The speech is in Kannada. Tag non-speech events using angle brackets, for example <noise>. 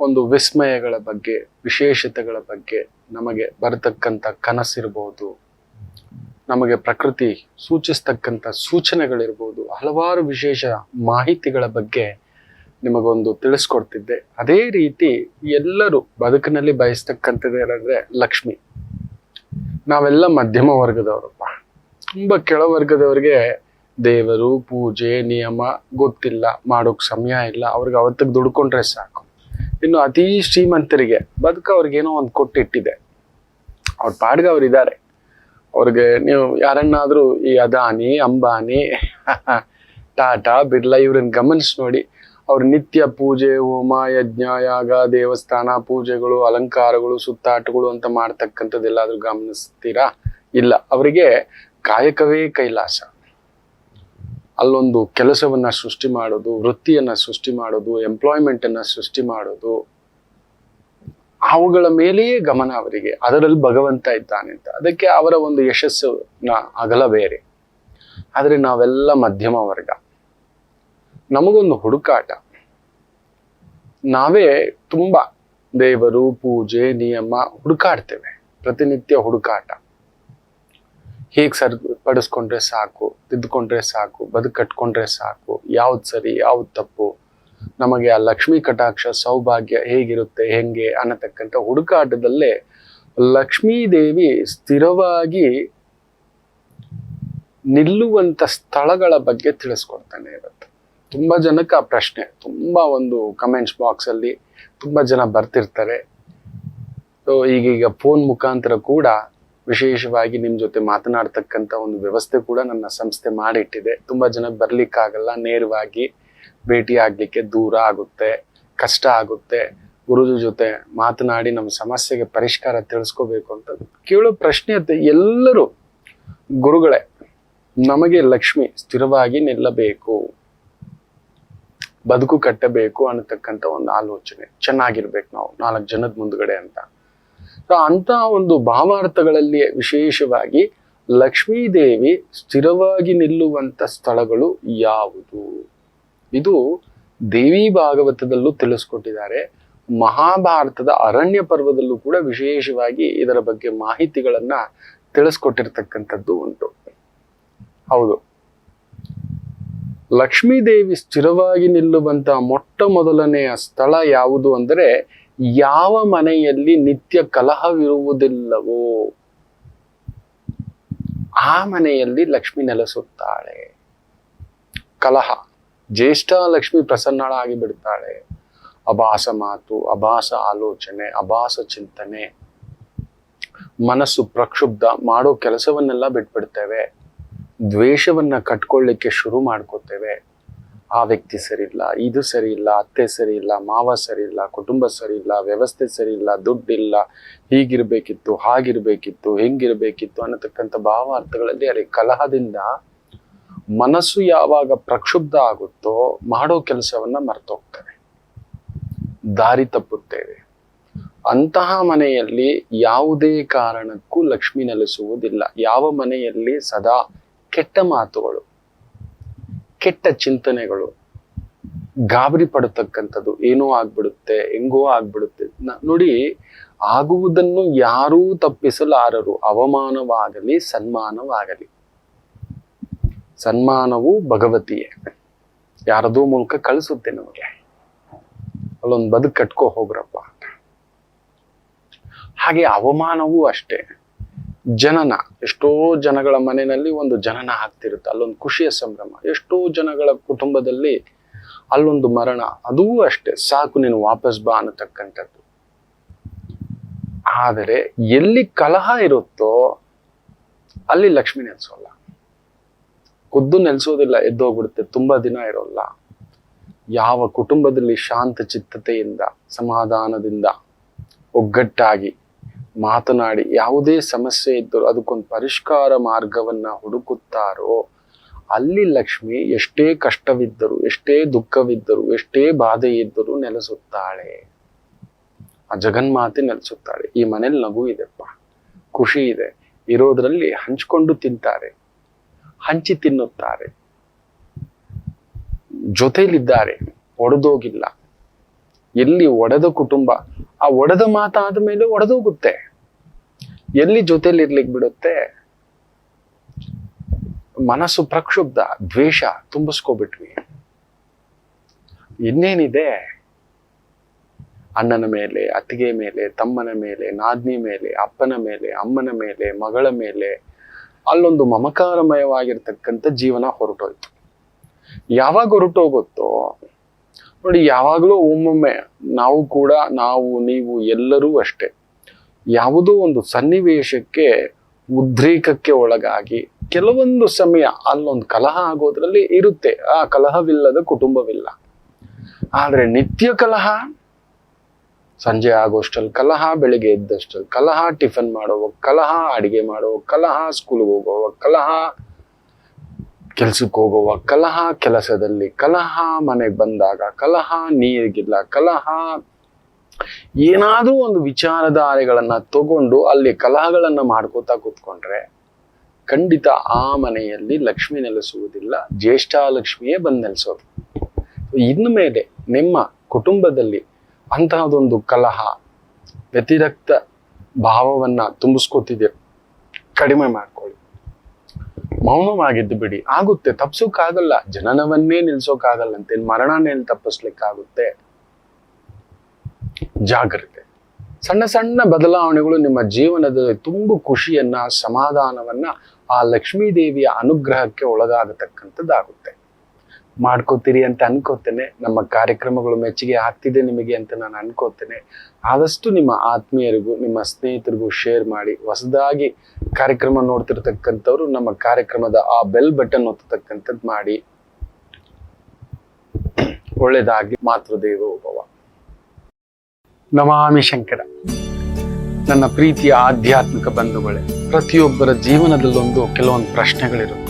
ಒಂದು ವಿಸ್ಮಯಗಳ ಬಗ್ಗೆ, ವಿಶೇಷತೆಗಳ ಬಗ್ಗೆ ನಮಗೆ ಬರತಕ್ಕಂಥ ಕನಸಿರ್ಬೋದು. ನಮಗೆ ಪ್ರಕೃತಿ ಸೂಚಿಸ್ತಕ್ಕಂಥ ಸೂಚನೆಗಳಿರ್ಬೋದು. ಹಲವಾರು ವಿಶೇಷ ಮಾಹಿತಿಗಳ ಬಗ್ಗೆ ನಿಮಗೊಂದು ತಿಳಿಸ್ಕೊಡ್ತಿದ್ದೆ. ಅದೇ ರೀತಿ ಎಲ್ಲರೂ ಬದುಕಿನಲ್ಲಿ ಬಯಸ್ತಕ್ಕಂಥದ್ದು ಏನಂದ್ರೆ ಲಕ್ಷ್ಮಿ. ನಾವೆಲ್ಲ ಮಧ್ಯಮ ವರ್ಗದವರಪ್ಪ. ತುಂಬ ಕೆಳವರ್ಗದವರಿಗೆ ದೇವರು, ಪೂಜೆ, ನಿಯಮ ಗೊತ್ತಿಲ್ಲ, ಮಾಡೋಕ್ ಸಮಯ ಇಲ್ಲ. ಅವ್ರಿಗೆ ಅವತ್ತಿಗೆ ದುಡ್ಕೊಂಡ್ರೆ ಸಾಕು. ಇನ್ನು ಅತಿ ಶ್ರೀಮಂತರಿಗೆ ಬದುಕ ಅವ್ರಿಗೇನೋ ಒಂದು ಕೊಟ್ಟಿಟ್ಟಿದೆ. ಅವ್ರ ಪಾಡ್ಗೆ ಅವ್ರು ಇದ್ದಾರೆ ಅವ್ರಿಗೆ ನೀವು ಯಾರನ್ನಾದರೂ ಈ ಅದಾನಿ, ಅಂಬಾನಿ, <laughs> ಟಾಟಾ, ಬಿರ್ಲಾ ಇವ್ರನ್ನ ಗಮನಿಸಿ ನೋಡಿ. ಅವ್ರ ನಿತ್ಯ ಪೂಜೆ, ಹೋಮ, ಯಜ್ಞ, ಯಾಗ, ದೇವಸ್ಥಾನ, ಪೂಜೆಗಳು, ಅಲಂಕಾರಗಳು, ಸುತ್ತಾಟಗಳು ಅಂತ ಮಾಡ್ತಕ್ಕಂಥದ್ದೆಲ್ಲಾದ್ರೂ ಗಮನಿಸ್ತೀರಾ? ಇಲ್ಲ. ಅವರಿಗೆ ಕಾಯಕವೇ ಕೈಲಾಸ. ಅಲ್ಲೊಂದು ಕೆಲಸವನ್ನ ಸೃಷ್ಟಿ ಮಾಡೋದು, ವೃತ್ತಿಯನ್ನ ಸೃಷ್ಟಿ ಮಾಡೋದು ಎಂಪ್ಲಾಯ್ಮೆಂಟನ್ನು ಸೃಷ್ಟಿ ಮಾಡೋದು, ಅವುಗಳ ಮೇಲೆಯೇ ಗಮನ ಅವರಿಗೆ. ಅದರಲ್ಲಿ ಭಗವಂತ ಇದ್ದಾನೆ ಅಂತ. ಅದಕ್ಕೆ ಅವರ ಒಂದು ಯಶಸ್ಸಿನ ಅಗಲ ಬೇರೆ. ಆದರೆ ನಾವೆಲ್ಲ ಮಧ್ಯಮ ವರ್ಗ. ನಮಗೊಂದು ಹುಡುಕಾಟ. ನಾವೇ ತುಂಬಾ ದೇವರು, ಪೂಜೆ, ನಿಯಮ ಹುಡುಕಾಡ್ತೇವೆ. ಪ್ರತಿನಿತ್ಯ ಹುಡುಕಾಟ. ಹೀಗೆ ಸರಿಪಡಿಸ್ಕೊಂಡ್ರೆ ಸಾಕು? ತಿದ್ದುಕೊಂಡ್ರೆ ಸಾಕು ಬದುಕು ಕಟ್ಕೊಂಡ್ರೆ ಸಾಕು. ಯಾವ್ದು ಸರಿ, ಯಾವ್ದು ತಪ್ಪು? ನಮಗೆ ಆ ಲಕ್ಷ್ಮೀ ಕಟಾಕ್ಷ ಸೌಭಾಗ್ಯ ಹೇಗಿರುತ್ತೆ, ಹೆಂಗೆ ಅನ್ನತಕ್ಕಂಥ ಹುಡುಕಾಟದಲ್ಲೇ ಲಕ್ಷ್ಮೀ ದೇವಿ ಸ್ಥಿರವಾಗಿ ನಿಲ್ಲುವಂತ ಸ್ಥಳಗಳ ಬಗ್ಗೆ ತಿಳಿಸ್ಕೊಡ್ತಾನೆ ಇರುತ್ತೆ. ತುಂಬಾ ಜನಕ್ಕೆ ಆ ಪ್ರಶ್ನೆ, ತುಂಬಾ ಒಂದು ಕಮೆಂಟ್ಸ್ ಬಾಕ್ಸ್ ಅಲ್ಲಿ ತುಂಬಾ ಜನ ಬರ್ತಿರ್ತಾರೆ. ಸೊ ಈಗೀಗ ಫೋನ್ ಮುಖಾಂತರ ಕೂಡ ವಿಶೇಷವಾಗಿ ನಿಮ್ ಜೊತೆ ಮಾತನಾಡ್ತಕ್ಕಂಥ ಒಂದು ವ್ಯವಸ್ಥೆ ಕೂಡ ನನ್ನ ಸಂಸ್ಥೆ ಮಾಡಿಟ್ಟಿದೆ. ತುಂಬಾ ಜನ ಬರ್ಲಿಕ್ಕಾಗಲ್ಲ, ನೇರವಾಗಿ ಭೇಟಿ ಆಗ್ಲಿಕ್ಕೆ ದೂರ ಆಗುತ್ತೆ, ಕಷ್ಟ ಆಗುತ್ತೆ. ಗುರುಜು ಜೊತೆ ಮಾತನಾಡಿ ನಮ್ಮ ಸಮಸ್ಯೆಗೆ ಪರಿಷ್ಕಾರ ತಿಳಿಸ್ಕೋಬೇಕು ಅಂತ ಕೇಳೋ ಪ್ರಶ್ನೆ ಎಲ್ಲರೂ ಗುರುಗಳೇ, ನಮಗೆ ಲಕ್ಷ್ಮಿ ಸ್ಥಿರವಾಗಿ ನಿಲ್ಲಬೇಕು, ಬದುಕು ಕಟ್ಟಬೇಕು ಅನ್ನತಕ್ಕಂಥ ಒಂದು ಆಲೋಚನೆ. ಚೆನ್ನಾಗಿರ್ಬೇಕು ನಾವು ನಾಲ್ಕು ಜನದ ಮುಂದ್ಗಡೆ ಅಂತ. ಸೊ ಒಂದು ಭಾವಾರ್ಥಗಳಲ್ಲಿ ವಿಶೇಷವಾಗಿ ಲಕ್ಷ್ಮೀದೇವಿ ಸ್ಥಿರವಾಗಿ ನಿಲ್ಲುವಂತ ಸ್ಥಳಗಳು ಯಾವುದು? ಇದು ದೇವಿ ಭಾಗವತದಲ್ಲೂ ತಿಳಿಸ್ಕೊಟ್ಟಿದ್ದಾರೆ. ಮಹಾಭಾರತದ ಅರಣ್ಯ ಪರ್ವದಲ್ಲೂ ಕೂಡ ವಿಶೇಷವಾಗಿ ಇದರ ಬಗ್ಗೆ ಮಾಹಿತಿಗಳನ್ನ ತಿಳಿಸ್ಕೊಟ್ಟಿರ್ತಕ್ಕಂಥದ್ದು ಉಂಟು. ಹೌದು. ಲಕ್ಷ್ಮೀದೇವಿ ಸ್ಥಿರವಾಗಿ ನಿಲ್ಲುವಂತ ಮೊಟ್ಟ ಮೊದಲನೆಯ ಸ್ಥಳ ಯಾವುದು ಅಂದರೆ ಯಾವ ಮನೆಯಲ್ಲಿ ನಿತ್ಯ ಕಲಹವಿರುವುದಿಲ್ಲವೋ, ಆ ಮನೆಯಲ್ಲಿ ಲಕ್ಷ್ಮಿ ನೆಲೆಸುತ್ತಾಳೆ. ಕಲಹ. ಜ್ಯೇಷ್ಠ ಲಕ್ಷ್ಮಿ ಪ್ರಸನ್ನಳಾಗಿ ಬಿಡ್ತಾಳೆ ಅಭಾಸ ಮಾತು, ಅಭಾಸ ಆಲೋಚನೆ, ಅಭಾಸ ಚಿಂತನೆ. ಮನಸ್ಸು ಪ್ರಕ್ಷುಬ್ಧ, ಮಾಡೋ ಕೆಲಸವನ್ನೆಲ್ಲ ಬಿಟ್ಬಿಡ್ತೇವೆ. ದ್ವೇಷವನ್ನ ಕಟ್ಕೊಳ್ಳಿಕ್ಕೆ ಶುರು ಮಾಡ್ಕೋತೇವೆ. ಆ ವ್ಯಕ್ತಿ ಸರಿ ಇಲ್ಲ ಇದು ಸರಿ ಇಲ್ಲ ಅತ್ತೆ ಸರಿ ಇಲ್ಲ ಮಾವ ಸರಿ ಕುಟುಂಬ ಸರಿ ಇಲ್ಲ ವ್ಯವಸ್ಥೆ ಸರಿ ಇಲ್ಲ ದುಡ್ಡಿಲ್ಲ, ಹೀಗಿರ್ಬೇಕಿತ್ತು, ಹಾಗಿರ್ಬೇಕಿತ್ತು, ಹೆಂಗಿರ್ಬೇಕಿತ್ತು ಅನ್ನತಕ್ಕಂಥ ಭಾವಾರ್ಥಗಳಲ್ಲಿ ಅಲ್ಲಿ ಕಲಹದಿಂದ ಮನಸ್ಸು ಯಾವಾಗ ಪ್ರಕ್ಷುಬ್ಧ ಆಗುತ್ತೋ ಮಾಡೋ ಕೆಲಸವನ್ನ ಮರ್ತೋಗ್ತವೆ. ದಾರಿ ತಪ್ಪುತ್ತೇವೆ. ಅಂತಹ ಮನೆಯಲ್ಲಿ ಯಾವುದೇ ಕಾರಣಕ್ಕೂ ಲಕ್ಷ್ಮಿ ನೆಲೆಸುವುದಿಲ್ಲ. ಯಾವ ಮನೆಯಲ್ಲಿ ಸದಾ ಕೆಟ್ಟ ಮಾತುಗಳು ಕೆಟ್ಟ ಚಿಂತನೆಗಳು ಗಾಬರಿ ಪಡತಕ್ಕಂಥದ್ದು ಏನೋ ಆಗ್ಬಿಡುತ್ತೆ, ಹೆಂಗೋ ಆಗ್ಬಿಡುತ್ತೆ. ನೋಡಿ, ಆಗುವುದನ್ನು ಯಾರೂ ತಪ್ಪಿಸಲಾರರು. ಅವಮಾನವಾಗಲಿ, ಸನ್ಮಾನವಾಗಲಿ. ಸನ್ಮಾನವು ಭಗವತಿಯೇ. ಯಾರದೋ ಮೂಲಕ ಕಳಿಸುತ್ತೆ ನಮಗೆ. ಅಲ್ಲೊಂದು ಬದುಕು ಕಟ್ಕೋ ಹೋಗ್ರಪ್ಪ ಹಾಗೆ ಅವಮಾನವೂ ಅಷ್ಟೇ. ಜನನ, ಎಷ್ಟೋ ಜನಗಳ ಮನೆಯಲ್ಲಿ ಒಂದು ಜನನ ಆಗ್ತಿರುತ್ತೆ, ಅಲ್ಲೊಂದು ಖುಷಿಯ ಸಂಭ್ರಮ. ಎಷ್ಟೋ ಜನಗಳ ಕುಟುಂಬದಲ್ಲಿ ಅಲ್ಲೊಂದು ಮರಣ, ಅದೂ ಅಷ್ಟೇ, ಸಾಕು ನೀನು ವಾಪಸ್ ಬಾ ಅನ್ನತಕ್ಕಂಥದ್ದು. ಆದರೆ ಎಲ್ಲಿ ಕಲಹ ಇರುತ್ತೋ ಅಲ್ಲಿ ಲಕ್ಷ್ಮಿ ನೆಲೆಸೋಲ್ಲ. ಖುದ್ದು ನೆಲೆಸೋದಿಲ್ಲ, ಎದ್ದೋಗ್ಬಿಡುತ್ತೆ, ತುಂಬಾ ದಿನ ಇರೋಲ್ಲ. ಯಾವ ಕುಟುಂಬದಲ್ಲಿ ಶಾಂತ ಚಿತ್ತತೆಯಿಂದ, ಸಮಾಧಾನದಿಂದ, ಒಗ್ಗಟ್ಟಾಗಿ ಮಾತನಾಡಿ ಯಾವುದೇ ಸಮಸ್ಯೆ ಇದ್ದರೂ ಅದಕ್ಕೊಂದು ಪರಿಷ್ಕಾರ ಮಾರ್ಗವನ್ನ ಹುಡುಕುತ್ತಾರೋ, ಅಲ್ಲಿ ಲಕ್ಷ್ಮಿ ಎಷ್ಟೇ ಕಷ್ಟವಿದ್ದರೂ, ಎಷ್ಟೇ ದುಃಖವಿದ್ದರೂ, ಎಷ್ಟೇ ಬಾಧೆ ಇದ್ದರೂ ನೆಲೆಸುತ್ತಾಳೆ. ಆ ಜಗನ್ಮಾತೆ ನೆಲೆಸುತ್ತಾಳೆ. ಈ ಮನೇಲಿ ನಗು ಇದೆಪ್ಪ. ಖುಷಿ ಇದೆ. ಇರೋದ್ರಲ್ಲಿ ಹಂಚ್ಕೊಂಡು ತಿಂತಾರೆ. ಹಂಚಿ ತಿನ್ನುತ್ತಾರೆ. ಜೊತೆಯಲ್ಲಿದ್ದಾರೆ ಒಡೆದೋಗಿಲ್ಲ. ಎಲ್ಲಿ ಒಡೆದ ಕುಟುಂಬ ಆ ಒಡೆದ ಮಾತಾದ ಮೇಲೆ ಒಡೆದೋಗುತ್ತೆ. ಎಲ್ಲಿ ಜೊತೆಲಿ ಇರ್ಲಿಕ್ಕೆ ಬಿಡುತ್ತೆ? ಮನಸ್ಸು ಪ್ರಕ್ಷುಬ್ಧ, ದ್ವೇಷ ತುಂಬಿಸ್ಕೋಬಿಟ್ವಿ. ಇನ್ನೇನಿದೆ? ಅಣ್ಣನ ಮೇಲೆ, ಅತ್ತಿಗೆ ಮೇಲೆ, ತಮ್ಮನ ಮೇಲೆ, ನಾದ್ನಿ ಮೇಲೆ, ಅಪ್ಪನ ಮೇಲೆ, ಅಮ್ಮನ ಮೇಲೆ, ಮಗಳ ಮೇಲೆ ಅಲ್ಲೊಂದು ಮಮಕಾರಮಯವಾಗಿರ್ತಕ್ಕಂಥ ಜೀವನ ಹೊರಟೋಯ್ತು. ಯಾವಾಗ ಹೊರಟೋಗುತ್ತೋ ನೋಡಿ, ಯಾವಾಗಲೂ ಒಮ್ಮೊಮ್ಮೆ ನಾವು ಕೂಡ, ನಾವು, ನೀವು ಎಲ್ಲರೂ ಅಷ್ಟೇ. ಯಾವುದೋ ಒಂದು ಸನ್ನಿವೇಶಕ್ಕೆ ಉದ್ರೇಕಕ್ಕೆ ಒಳಗಾಗಿ ಕೆಲವೊಂದು ಸಮಯ ಅಲ್ಲೊಂದು ಕಲಹ ಆಗೋದ್ರಲ್ಲಿ ಇರುತ್ತೆ. ಆ ಕಲಹವಿಲ್ಲದ ಕುಟುಂಬವಿಲ್ಲ. ಆದರೆ ನಿತ್ಯ ಕಲಹ, ಸಂಜೆ ಆಗೋಷ್ಟಲ್ಲಿ ಕಲಹ, ಬೆಳಿಗ್ಗೆ ಎದ್ದಷ್ಟಲ್ಲಿ ಕಲಹ, ಟಿಫನ್ ಮಾಡುವ ಕಲಹ, ಅಡಿಗೆ ಮಾಡುವ ಕಲಹ ಸ್ಕೂಲ್ಗೆ ಹೋಗುವ ಕಲಹ ಕೆಲ್ಸಕ್ಕೆ ಹೋಗುವ ಕಲಹ ಕೆಲಸದಲ್ಲಿ, ಕಲಹ ಮನೆಗೆ ಬಂದಾಗ, ಕಲಹ ನೀರಿಗಿಲ್ಲ, ಕಲಹ ಏನಾದ್ರೂ ಒಂದು ವಿಚಾರಧಾರೆಗಳನ್ನ ತಗೊಂಡು ಅಲ್ಲಿ ಕಲಹಗಳನ್ನ ಮಾಡ್ಕೋತಾ ಕೂತ್ಕೊಂಡ್ರೆ ಖಂಡಿತ ಆ ಮನೆಯಲ್ಲಿ ಲಕ್ಷ್ಮಿ ನೆಲೆಸುವುದಿಲ್ಲ, ಜ್ಯೇಷ್ಠ ಲಕ್ಷ್ಮಿಯೇ ಬಂದು ನೆಲೆಸೋದು ಇನ್ನು ಮೇಲೆ ನಿಮ್ಮ ಕುಟುಂಬದಲ್ಲಿ ಅಂತಹದೊಂದು ಕಲಹ ವ್ಯತಿರಕ್ತ ಭಾವವನ್ನ ತುಂಬಿಸ್ಕೊತಿದೆ, ಕಡಿಮೆ ಮಾಡ್ಕೊಳ್ಳಿ ಮೌನವಾಗಿದ್ದು ಬಿಡಿ ಆಗುತ್ತೆ, ತಪ್ಸೋಕ್ಕಾಗಲ್ಲ. ಜನನವನ್ನೇ ನಿಲ್ಸೋಕ್ಕಾಗಲ್ಲ. ಮರಣನೇ ತಪ್ಪಿಸ್ಲಿಕ್ಕಾಗುತ್ತೆ? ಜಾಗ್ರತೆ. ಸಣ್ಣ ಸಣ್ಣ ಬದಲಾವಣೆಗಳು ನಿಮ್ಮ ಜೀವನದಲ್ಲಿ ತುಂಬು ಖುಷಿಯನ್ನ, ಸಮಾಧಾನವನ್ನ ಆ ಲಕ್ಷ್ಮೀ ದೇವಿಯ ಅನುಗ್ರಹಕ್ಕೆ ಒಳಗಾಗತಕ್ಕಂಥದ್ದಾಗುತ್ತೆ. ಮಾಡ್ಕೋತೀರಿ ಅಂತ ಅನ್ಕೋತೇನೆ. ನಮ್ಮ ಕಾರ್ಯಕ್ರಮಗಳು ಮೆಚ್ಚುಗೆ ಆಗ್ತಿದೆ ನಿಮಗೆ ಅಂತ ನಾನು ಅನ್ಕೋತೇನೆ. ಆದಷ್ಟು ನಿಮ್ಮ ಆತ್ಮೀಯರಿಗೂ, ನಿಮ್ಮ ಸ್ನೇಹಿತರಿಗೂ ಶೇರ್ ಮಾಡಿ, ಹೊಸದಾಗಿ ಕಾರ್ಯಕ್ರಮ ನೋಡ್ತಿರ್ತಕ್ಕಂಥವ್ರು ನಮ್ಮ ಕಾರ್ಯಕ್ರಮದ ಆ ಬೆಲ್ ಬಟನ್ ಒತ್ತತಕ್ಕಂಥದ್ದು ಮಾಡಿ. ಒಳ್ಳೇದಾಗಿ ಮಾತೃದೇವ ಉಭವ. ನಮಾಮಿ ಶಂಕರ. ನನ್ನ ಪ್ರೀತಿಯ ಆಧ್ಯಾತ್ಮಿಕ ಬಂಧುಗಳೇ, ಪ್ರತಿಯೊಬ್ಬರ ಜೀವನದಲ್ಲೊಂದು ಕೆಲವೊಂದು ಪ್ರಶ್ನೆಗಳಿರುತ್ತೆ.